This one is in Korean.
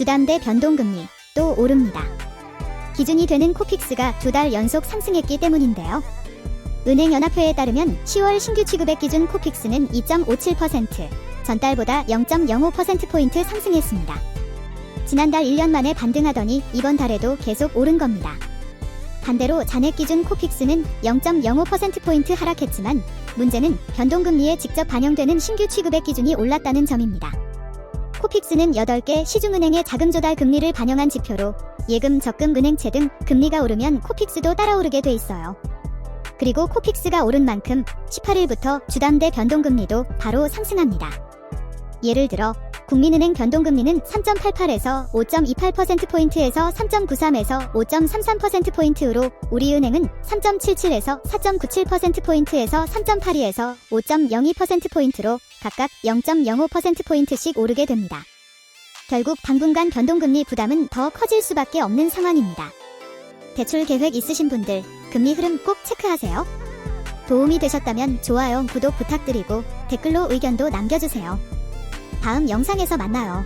주담대 변동금리 또 오릅니다. 기준이 되는 코픽스가 두 달 연속 상승했기 때문인데요. 은행연합회에 따르면 10월 신규 취급액 기준 코픽스는 2.57%, 전달보다 0.05%포인트 상승했습니다. 지난달 1년 만에 반등하더니 이번 달에도 계속 오른 겁니다. 반대로 잔액 기준 코픽스는 0.05%포인트 하락했지만 문제는 변동금리에 직접 반영되는 신규 취급액 기준이 올랐다는 점입니다. 코픽스는 8개 시중은행의 자금 조달 금리를 반영한 지표로 예금, 적금, 은행채 등 금리가 오르면 코픽스도 따라 오르게 돼 있어요. 그리고 코픽스가 오른 만큼 18일부터 주담대 변동금리도 바로 상승합니다. 예를 들어 국민은행 변동금리는 3.88에서 5.28%포인트에서 3.93에서 5.33%포인트로 우리은행은 3.77에서 4.97%포인트에서 3.82에서 5.02%포인트로 각각 0.05%포인트씩 오르게 됩니다. 결국 당분간 변동금리 부담은 더 커질 수밖에 없는 상황입니다. 대출 계획 있으신 분들 금리 흐름 꼭 체크하세요. 도움이 되셨다면 좋아요, 구독 부탁드리고 댓글로 의견도 남겨주세요. 다음 영상에서 만나요.